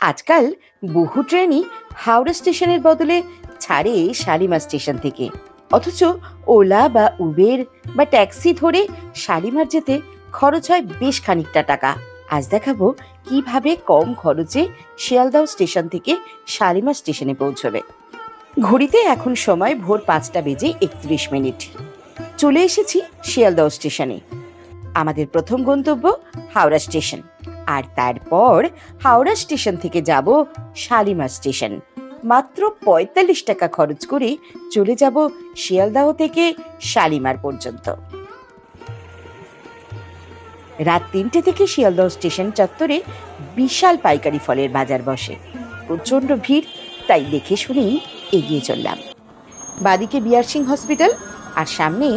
আজকাল বহু ট্রেনই হাওড়া স্টেশনের বদলে ছাড়ে শালিমার স্টেশন থেকে। অথচ ওলা বা উবের বা ট্যাক্সি ধরে শালিমার যেতে খরচ হয় বেশ খানিকটা টাকা। আজ দেখাবো কীভাবে কম খরচে শিয়ালদাও স্টেশন থেকে শালিমার স্টেশনে পৌঁছবে। ঘড়িতে এখন সময় ভোর পাঁচটা বেজে একত্রিশ মিনিট। চলে এসেছি শিয়ালদাও স্টেশনে। আমাদের প্রথম গন্তব্য হাওড়া স্টেশন। আর তারপর হাওড়া স্টেশন থেকে যাব শালিমার স্টেশন। মাত্র পঁয়তাল্লিশ টাকা খরচ করে চলে যাব শিয়ালদাহ থেকে শালিমার পর্যন্ত। রাত তিনটে থেকে শিয়ালদহ স্টেশন চত্বরে বিশাল পাইকারি ফলের বাজার বসে। প্রচণ্ড ভিড়, তাই দেখে শুনেই এগিয়ে চললাম। বাদিকে বিআর সিং হসপিটাল আর সামনে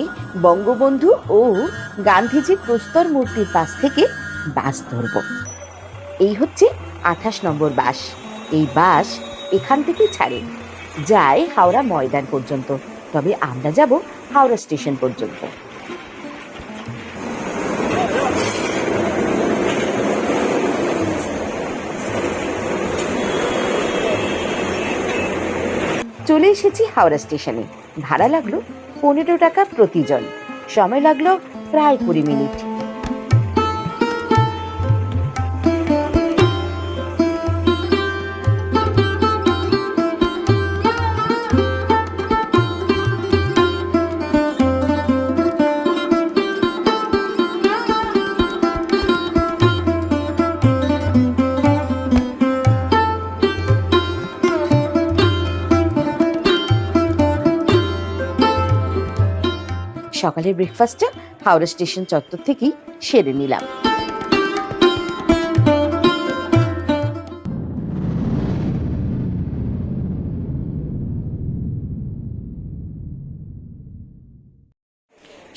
বঙ্গবন্ধু ও গান্ধীজির প্রস্তর মূর্তির পাশ থেকে বাস ধরব। এই হচ্ছে আঠাশ নম্বর বাস। এই বাস এখান থেকে ছাড়ে। যায় হাওড়া ময়দান পর্যন্ত। তবে আমরা যাব হাওড়া স্টেশন পর্যন্ত। চলে এসেছি হাওড়া স্টেশনে। ভাড়া লাগল পনেরো টাকা প্রতিজন। সময় লাগল প্রায় কুড়ি মিনিট। সকালের ব্রেকফাস্টটা হাওড়া স্টেশন চত্বর থেকেই সেরে নিলাম।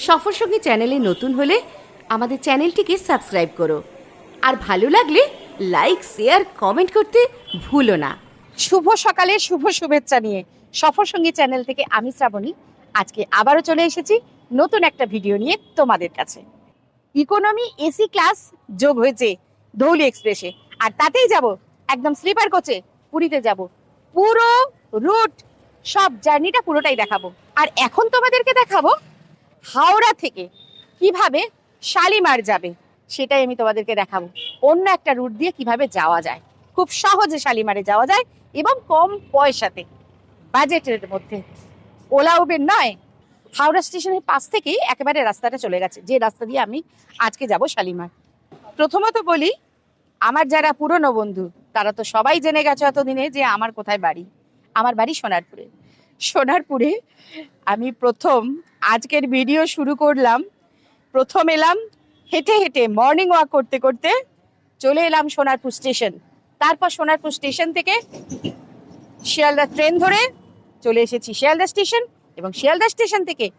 সফর সঙ্গী চ্যানেলে নতুন হলে আমাদের চ্যানেলটিকে সাবস্ক্রাইব করো। আর ভালো লাগলে লাইক শেয়ার কমেন্ট করতে ভুলো না। শুভ সকালে শুভ শুভেচ্ছা নিয়ে সফর সঙ্গী চ্যানেল থেকে আমি শ্রাবণী। আজকে আবারও চলে এসেছি নতুন একটা ভিডিও নিয়ে তোমাদের কাছে। ইকোনমি এসি ক্লাস যোগ হয়েছে ধৌলি এক্সপ্রেসে। আর তাতেই যাব, একদম স্লিপার কোচে, পুরীতে যাব। পুরো রুট, সব জার্নিটা পুরোটাই দেখাবো। আর এখন তোমাদেরকে দেখাবো হাওড়া থেকে কীভাবে শালিমার যাবে, সেটাই আমি তোমাদেরকে দেখাবো। অন্য একটা রুট দিয়ে কীভাবে যাওয়া যায়। খুব সহজে শালিমারে যাওয়া যায় এবং কম পয়সাতে, বাজেটের মধ্যে। ওলা উবের নয় হাওড়া স্টেশনের পাশ থেকেই একেবারে রাস্তাটা চলে গেছে, যে রাস্তা দিয়ে আমি আজকে যাব শালিমার। প্রথমত বলি, আমার যারা পুরনো বন্ধু, তারা তো সবাই জেনে গেছে এতদিনে যে আমার কোথায় বাড়ি। আমার বাড়ি সোনারপুরে। সোনারপুরে আমি প্রথম আজকের ভিডিও শুরু করলাম, প্রথম এলাম হেঁটে হেঁটে মর্নিং ওয়াক করতে করতে চলে এলাম সোনারপুর স্টেশন। তারপর সোনারপুর স্টেশন থেকে শিয়ালদা ট্রেন ধরে চলে এসেছি শিয়ালদা স্টেশন। এবং শিয়ালদা স্টেশন থেকে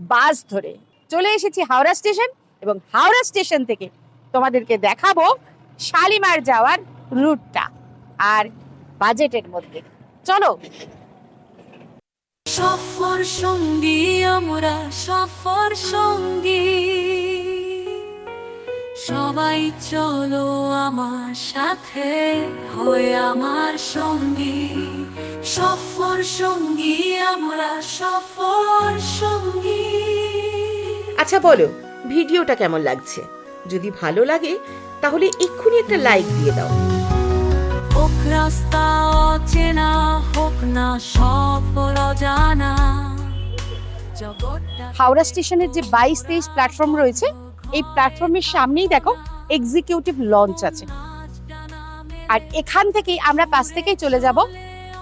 বাস ধরে চলে এসেছি হাওড়া স্টেশন এবং হাওড়া স্টেশন থেকে তোমাদেরকে দেখাবো শালিমার যাওয়ার রুটটা আর বাজেটের মধ্যে। চলো। সফর সঙ্গী আমরা, সফর সঙ্গী। সবাই চলো আমার সাথে, হয়ে আমার সঙ্গী। সফর সঙ্গী আমরা সফর সঙ্গী। আচ্ছা বলো ভিডিওটা কেমন লাগছে? যদি ভালো লাগে তাহলে এক্ষুনি একটা লাইক দিয়ে দাও। হোক রাস্তা অচেনা হোক না সফর অজানা হাওড়া স্টেশনের যে বাইশ তেইশ প্ল্যাটফর্ম রয়েছে এই প্ল্যাটফর্মের সামনেই দেখো এক্সিকিউটিভ লঞ্চ আছে। আর এখান থেকেই আমরা পাশ থেকেই চলে যাব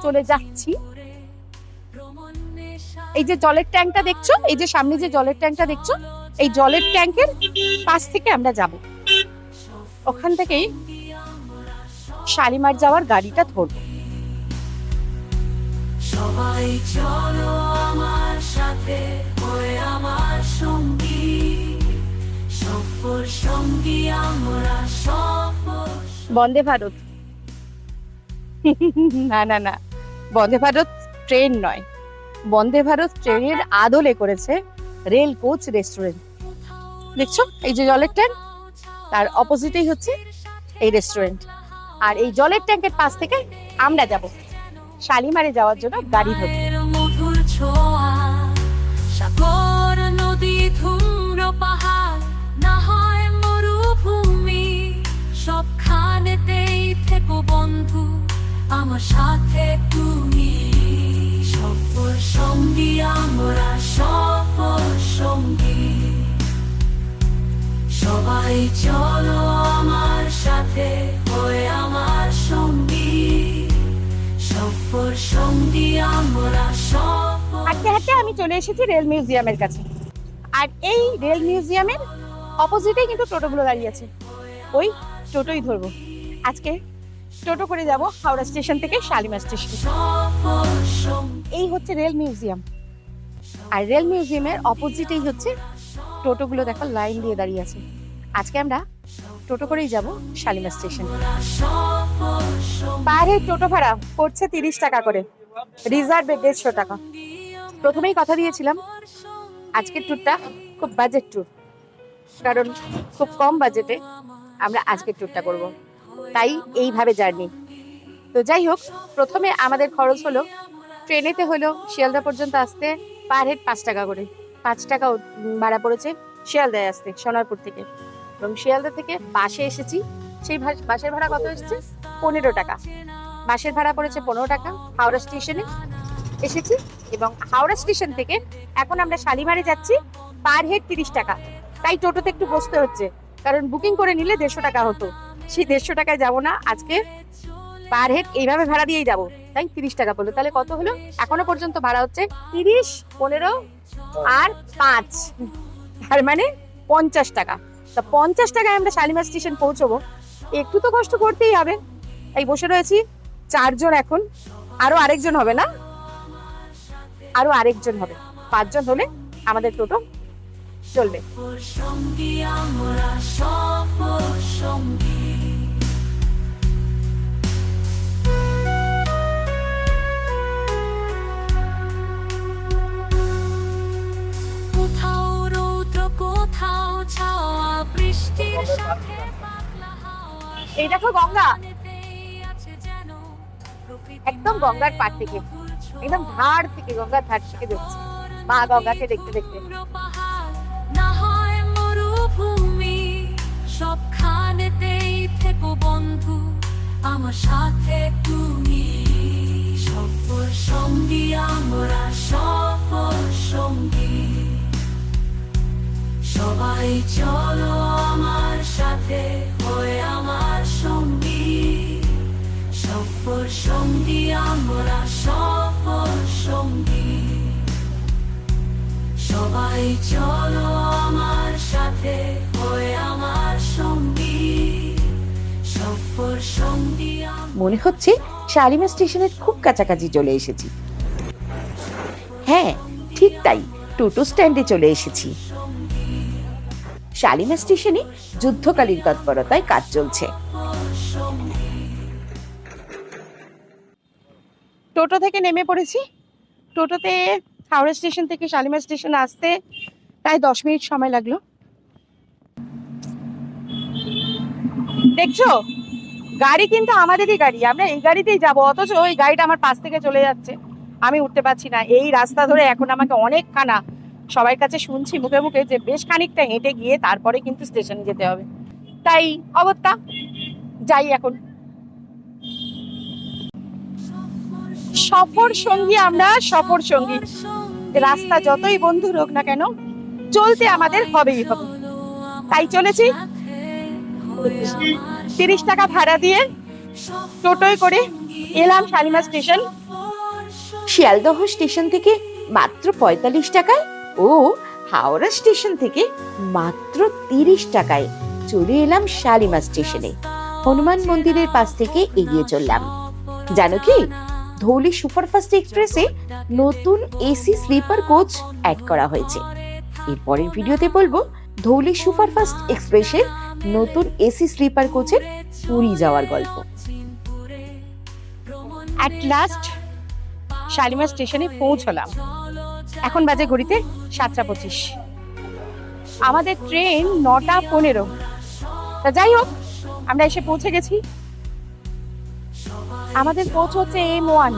চলে যাচ্ছি। এই যে জলের ট্যাঙ্কটা দেখছ? এই যে সামনে যে জলের ট্যাঙ্কটা দেখছ? এই জলের ট্যাঙ্কের পাশ থেকে আমরা যাব। ওখান থেকেই শালিমার যাওয়ার গাড়িটা ধরবো। সবাই চলো আমার সাথে হয়ে আমার সঙ্গী। সফর সঙ্গী আমরা সফর বন্দে ভারত। না না না। বন্দে ভারত ট্রেন নয়। বন্দে ভারত ট্রেনের আদলে করেছে রেল কোচ রেস্টুরেন্ট। দেখছ? এই যে জলের ট্যাঙ্ক, তার অপোজিটেই হচ্ছে এই রেস্টুরেন্ট। আর এই জলের ট্যাঙ্কের পাশ থেকে আমরা যাব শালিমারে যাওয়ার জন্য গাড়ি সাগর, নদী না হয় মরুভূমি, সবখানেতেই থেকো বন্ধু। আমার সাথে তুমি সফর সঙ্গী, আমরা সফর সঙ্গী। সবাই চলো আমার সাথে, হয়ে আমার সঙ্গী। সফর সঙ্গী, আমরা সফর হাঁটতে হাঁটতে আমি চলে এসেছি রেল মিউজিয়ামের কাছে। আর এই রেল মিউজিয়ামের অপোজিটেই কিন্তু টোটোগুলো দাঁড়িয়ে আছে। ওই টোটোই ধরবো। আজকে টোটো করে যাব হাওড়া স্টেশন থেকে শালিমার স্টেশন। এই হচ্ছে রেল মিউজিয়াম। আর রেল মিউজিয়ামের অপোজিটেই হচ্ছে টোটোগুলো দেখো, লাইন দিয়ে দাঁড়িয়ে আছে। আজকে আমরা টোটো করেই যাব শালিমার স্টেশন। সঙ্গী টোটো ভাড়া পড়ছে তিরিশ টাকা করে। রিজার্ভে দেড়শো টাকা। প্রথমেই কথা দিয়েছিলাম, আজকের ট্যুরটা খুব বাজেট ট্যুর কারণ খুব কম বাজেটে আমরা আজকের ট্যুরটা করব। তাই এইভাবে জার্নি। তো যাই হোক, প্রথমে আমাদের খরচ হলো, ট্রেনেতে হলো শিয়ালদা পর্যন্ত আসতে পার হেড পাঁচ টাকা করে। পাঁচ টাকা ভাড়া পড়েছে শিয়ালদায় আসতে, সোনারপুর থেকে। এবং শিয়ালদা থেকে বাসে এসেছি, সেই বাসের ভাড়া কত এসেছে? পনেরো টাকা। বাসের ভাড়া পড়েছে পনেরো টাকা, হাওড়া স্টেশনে এসেছি এবং হাওড়া স্টেশন থেকে এখন আমরা শালিমারে যাচ্ছি পার হেড তিরিশ টাকা। তাই টোটোতে একটু বসতে হচ্ছে, কারণ বুকিং করে নিলে দেড়শো টাকা হতো। সেই দেড়শো টাকায় যাব না, আজকে পার হেড এইভাবে ভাড়া দিয়েই যাব। তাই তিরিশ টাকা পড়ল। তাহলে কত হলো? এখনও পর্যন্ত ভাড়া হচ্ছে তিরিশ, পনেরো আর পাঁচ। তার মানে পঞ্চাশ টাকা। তা পঞ্চাশ টাকায় আমরা শালিমার স্টেশন পৌঁছবো। একটু তো কষ্ট করতেই হবে। তাই বসে রয়েছি চারজন এখন। আরও আরেকজন হবে না? আরও আরেকজন হবে। পাঁচজন হলে আমাদের টোটো চলবে। সঙ্গী আমরা সঙ্গী। বৃষ্টির সাথে এই দেখো গঙ্গা। একদম গঙ্গার থেকে একদম ধার থেকে গঙ্গার ধার থেকে দেখছি মা গঙ্গাকে দেখতে দেখতে। না হয় মরুভূমি সবখানেতেই থেকো বন্ধু আমার সাথে তুমি। সফর সঙ্গী আমরা সফর সঙ্গী। সবাই চলো মনে হচ্ছে শালিমা স্টেশনের খুব কাছাকাছি চলে এসেছি। হ্যাঁ ঠিক তাই, টোটো স্ট্যান্ডে চলে এসেছি। শালিমা স্টেশনে যুদ্ধকালীন তৎপরতায় কাজ চলছে। টোটো থেকে নেমে পড়েছি। টোটোতে হাওড়া স্টেশন থেকে শালিমা স্টেশন আসতে প্রায় দশ মিনিট সময় লাগল। দেখছ? গাড়ি কিন্তু আমাদেরই গাড়ি। আমরা এই গাড়িতেই যাব, অথচ ওই গাড়িটা আমার পাশ থেকে চলে যাচ্ছে। আমি উঠতে পারছি না। এই রাস্তা ধরে এখন আমাকে অনেক খানা সবার কাছে শুনছি মুখে মুখে যে বেশ খানিকটা হেঁটে গিয়ে তারপরে কিন্তু স্টেশনে যেতে হবে। তাই, অগত্যা, যাই এখন। সফর সঙ্গী আমরা, সফর সঙ্গী। রাস্তা যতই বন্ধু হোক না কেন, চলতে আমাদের হবেই হবে। তাই চলেছি। তিরিশ টাকা ভাড়া দিয়ে টোটোয় করে এলাম শালিমা স্টেশন। শিয়ালদহ স্টেশন থেকে মাত্র পঁয়তাল্লিশ টাকায় ও হাওড়া স্টেশন থেকে মাত্র তিরিশ টাকায় চলে এলাম শালিমা স্টেশনে। হনুমান মন্দিরের পাশ থেকে এগিয়ে চললাম। জানো কি? ধৌলি সুপারফাস্ট এক্সপ্রেসে নতুন এসি স্লিপার কোচ অ্যাড করা হয়েছে। এরপরের ভিডিওতে বলব, ধৌলি সুপারফাস্ট এক্সপ্রেসের নতুন এসি স্লিপার কোচের পুরী যাওয়ার গল্প। অ্যাট লাস্ট শালিমা স্টেশনে পৌঁছলাম। এখন বাজে ঘড়িতে সাতটা পঁচিশ। আমাদের ট্রেন নটা পনেরো। তা যাই হোক, আমরা এসে পৌঁছে গেছি। আমাদের পৌঁছ হচ্ছে এম ওয়ান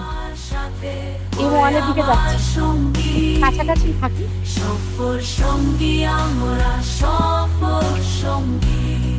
এম ওয়ানের দিকে যাচ্ছি। কাছাকাছি থাকি। সফর সঙ্গী, আমরা সফর সঙ্গী।